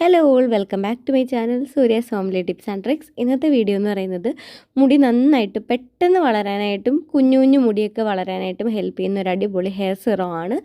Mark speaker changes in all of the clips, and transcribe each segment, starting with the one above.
Speaker 1: Hello all welcome back to my channel Surya സോംലി tips and tricks ഇന്നത്തെ video എന്ന് പറയുന്നത് മുടി നന്നായിട്ട് പെട്ടെന്ന് വളരാനായിട്ടും കുഞ്ഞു കുഞ്ഞു മുടിയൊക്കെ വളരാനായിട്ടും ഹെൽപ്പ് ചെയ്യുന്ന ഒരു അടിപൊളി ഹെയർ സിറം ആണ്.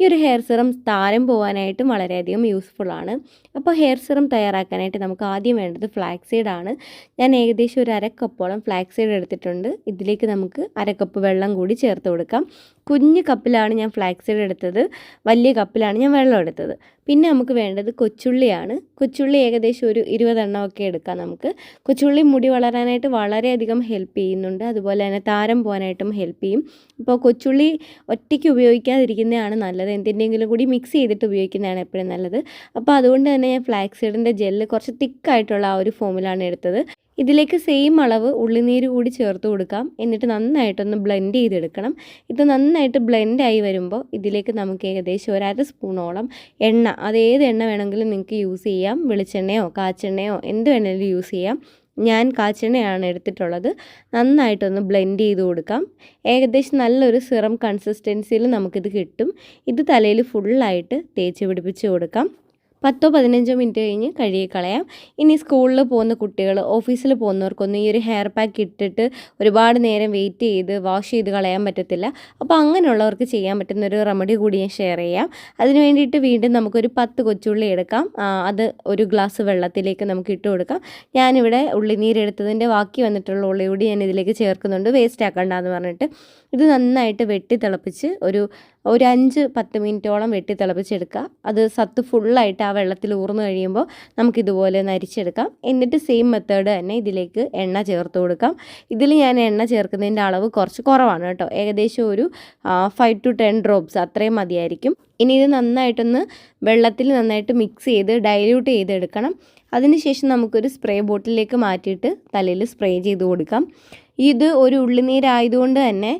Speaker 1: ഈ ഒരു ഹെയർ സിറം താരം പോകാനായിട്ടും വളരെയധികം യൂസ്ഫുൾ ആണ്. അപ്പോൾ ഹെയർ സിറം തയ്യാറാക്കാനായിട്ട് നമുക്ക് ആദ്യം വേണ്ടത് ഫ്ലാക്സ് ആണ്. ഞാൻ ഏകദേശം ഒരു അരക്കപ്പോളം ഫ്ലാക്സ് എടുത്തിട്ടുണ്ട്. ഇതിലേക്ക് നമുക്ക് അരക്കപ്പ് വെള്ളം കൂടി ചേർത്ത് കൊടുക്കാം. കുഞ്ഞ് കപ്പിലാണ് ഞാൻ ഫ്ലാക്സ് എടുത്തത്. വലിയ കപ്പിലാണ് ഞാൻ വെള്ളം എടുത്തത്. പിന്നെ നമുക്ക് വേണ്ടത് കൊച്ചുള്ളിയാണ്. കൊച്ചുള്ളി ഏകദേശം ഒരു ഇരുപതെണ്ണമൊക്കെ എടുക്കാം നമുക്ക്. കൊച്ചുള്ളി മുടി വളരാനായിട്ട് വളരെയധികം ഹെൽപ്പ് ചെയ്യുന്നുണ്ട്. അതുപോലെ തന്നെ താരം പോകാനായിട്ടും ഹെൽപ്പ് ചെയ്യും. ഇപ്പോൾ കൊച്ചുള്ളി ഒറ്റയ്ക്ക് ഉപയോഗിക്കാതിരിക്കുന്നതാണ് നല്ലത്. എന്തിന്റെങ്കിലും കൂടി മിക്സ് ചെയ്തിട്ട് ഉപയോഗിക്കുന്നതാണ് എപ്പോഴും നല്ലത്. അപ്പോൾ അതുകൊണ്ട് തന്നെ ഞാൻ ഫ്ലാക്സീഡിന്റെ ജെല്ല് കുറച്ച് തിക്കായിട്ടുള്ള ആ ഒരു ഫോമിലാണ് എടുത്തത്. ഇതിലേക്ക് സെയിം അളവ് ഉള്ളിനീര് കൂടി ചേർത്ത് കൊടുക്കാം. എന്നിട്ട് നന്നായിട്ടൊന്ന് ബ്ലെൻഡ് ചെയ്തെടുക്കണം. ഇത് നന്നായിട്ട് ബ്ലെൻഡായി വരുമ്പോൾ ഇതിലേക്ക് നമുക്ക് ഏകദേശം ഒരര സ്പൂണോളം എണ്ണ അത് ഏത് എണ്ണ വേണമെങ്കിലും നിങ്ങൾക്ക് യൂസ് ചെയ്യാം. വെളിച്ചെണ്ണയോ കാച്ചെണ്ണയോ എന്ത് വേണമെങ്കിലും യൂസ് ചെയ്യാം. ഞാൻ കാച്ചെണ്ണയാണ് എടുത്തിട്ടുള്ളത്. നന്നായിട്ടൊന്ന് ബ്ലെൻഡ് ചെയ്ത് കൊടുക്കാം. ഏകദേശം നല്ലൊരു സിറം കൺസിസ്റ്റൻസിയിൽ നമുക്കിത് കിട്ടും. ഇത് തലയിൽ ഫുള്ളായിട്ട് തേച്ച് പിടിപ്പിച്ച് കൊടുക്കാം. പത്തോ പതിനഞ്ചോ മിനിറ്റ് കഴിഞ്ഞ് കഴുകി കളയാം ഇനി സ്കൂളിൽ പോകുന്ന കുട്ടികൾ ഓഫീസിൽ പോകുന്നവർക്കൊന്നും ഈ ഒരു ഹെയർ പാക്ക് ഇട്ടിട്ട് ഒരുപാട് നേരം വെയിറ്റ് ചെയ്ത് വാഷ് ചെയ്ത് കളയാൻ പറ്റത്തില്ല. അപ്പോൾ അങ്ങനെയുള്ളവർക്ക് ചെയ്യാൻ പറ്റുന്ന ഒരു റെമഡി കൂടി ഞാൻ ഷെയർ ചെയ്യാം. അതിന് വേണ്ടിയിട്ട് വീണ്ടും നമുക്കൊരു പത്ത് കൊച്ചുള്ളി എടുക്കാം. അത് ഒരു ഗ്ലാസ് വെള്ളത്തിലേക്ക് നമുക്ക് ഇട്ട് കൊടുക്കാം. ഞാനിവിടെ ഉള്ളിനീരെടുത്തതിന്റെ ബാക്കി വന്നിട്ടുള്ള ഉള്ളി കൂടി ഞാൻ ഇതിലേക്ക് ചേർക്കുന്നുണ്ട്. വേസ്റ്റ് ആക്കണ്ടെന്ന് പറഞ്ഞിട്ട്. ഇത് നന്നായിട്ട് വെട്ടി തിളപ്പിച്ച് ഒരു ഒരു അഞ്ച് പത്ത് മിനിറ്റോളം വെട്ടി തിളപ്പിച്ചെടുക്കുക. അത് സത്ത് ഫുള്ളായിട്ട് ആ വെള്ളത്തിൽ ഊർന്നു കഴിയുമ്പോൾ നമുക്കിതുപോലെ നരിച്ചെടുക്കാം. എന്നിട്ട് സെയിം മെത്തേഡ് തന്നെ ഇതിലേക്ക് എണ്ണ ചേർത്ത് കൊടുക്കാം. ഇതിൽ ഞാൻ എണ്ണ ചേർക്കുന്നതിന്റെ അളവ് കുറച്ച് കുറവാണ് കേട്ടോ. ഏകദേശം ഒരു ഫൈവ് ടു ടെൻ ഡ്രോപ്സ് അത്രയും മതിയായിരിക്കും. ഇനി ഇത് നന്നായിട്ടൊന്ന് വെള്ളത്തിൽ നന്നായിട്ട് മിക്സ് ചെയ്ത് ഡൈല്യൂട്ട് ചെയ്തെടുക്കണം. അതിനുശേഷം നമുക്കൊരു സ്പ്രേ ബോട്ടിലേക്ക് മാറ്റിയിട്ട് തലയിൽ സ്പ്രേ ചെയ്ത് കൊടുക്കാം. ഇത് ഒരു ഉള്ളിനീരായതുകൊണ്ട് തന്നെ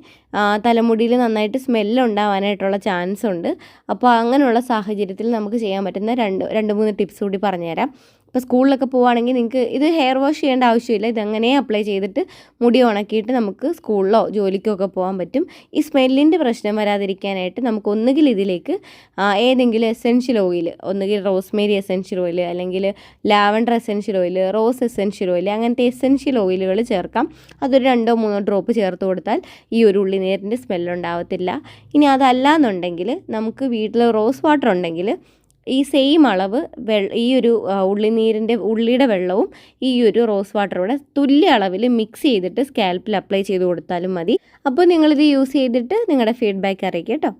Speaker 1: തലമുടിയിൽ നന്നായിട്ട് സ്മെല്ല് ഉണ്ടാവാനായിട്ടുള്ള ചാൻസ് ഉണ്ട് അപ്പോൾ അങ്ങനെയുള്ള സാഹചര്യത്തിൽ നമുക്ക് ചെയ്യാൻ പറ്റുന്ന രണ്ട് രണ്ട് മൂന്ന് ടിപ്സ് കൂടി പറഞ്ഞുതരാം. ഇപ്പോൾ സ്കൂളിലൊക്കെ പോവുകയാണെങ്കിൽ നിങ്ങൾക്ക് ഇത് ഹെയർ വാഷ് ചെയ്യേണ്ട ആവശ്യമില്ല. ഇതങ്ങനെ അപ്ലൈ ചെയ്തിട്ട് മുടി ഉണക്കിയിട്ട് നമുക്ക് സ്കൂളിലോ ജോലിക്കോ ഒക്കെ പോകാൻ പറ്റും. ഈ സ്മെല്ലിന്റെ പ്രശ്നം വരാതിരിക്കാനായിട്ട് നമുക്ക് ഒന്നുകിൽ ഇതിലേക്ക് ഏതെങ്കിലും എസെൻഷ്യൽ ഓയിൽ ഒന്നുകിൽ റോസ്മേരി എസെൻഷ്യൽ ഓയിൽ അല്ലെങ്കിൽ lavender essential oil rose essential oil അങ്ങനത്തെ എസെൻഷ്യൽ ഓയിലുകൾ ചേർക്കാം. അതൊരു രണ്ടോ മൂന്നോ ഡ്രോപ്പ് ചേർത്ത് കൊടുത്താൽ ഈ ഒരു ഉള്ളിനീരിന്റെ സ്മെല്ലുണ്ടാവത്തില്ല ഇനി അതല്ല എന്നുണ്ടെങ്കിൽ നമുക്ക് വീട്ടിൽ റോസ് വാട്ടർ ഉണ്ടെങ്കിൽ ഈ സെയിം അളവ് വെ ഈ ഒരു ഉള്ളിനീരിന്റെ ഉള്ളിയുടെ വെള്ളവും ഈ ഒരു റോസ് വാട്ടറോടെ തുല്യ അളവിൽ മിക്സ് ചെയ്തിട്ട് സ്കാൽപ്പിൽ അപ്ലൈ ചെയ്ത് കൊടുത്താലും മതി. അപ്പോൾ നിങ്ങളിത് യൂസ് ചെയ്തിട്ട് നിങ്ങളുടെ ഫീഡ്ബാക്ക് അറിയിക്കുക കേട്ടോ.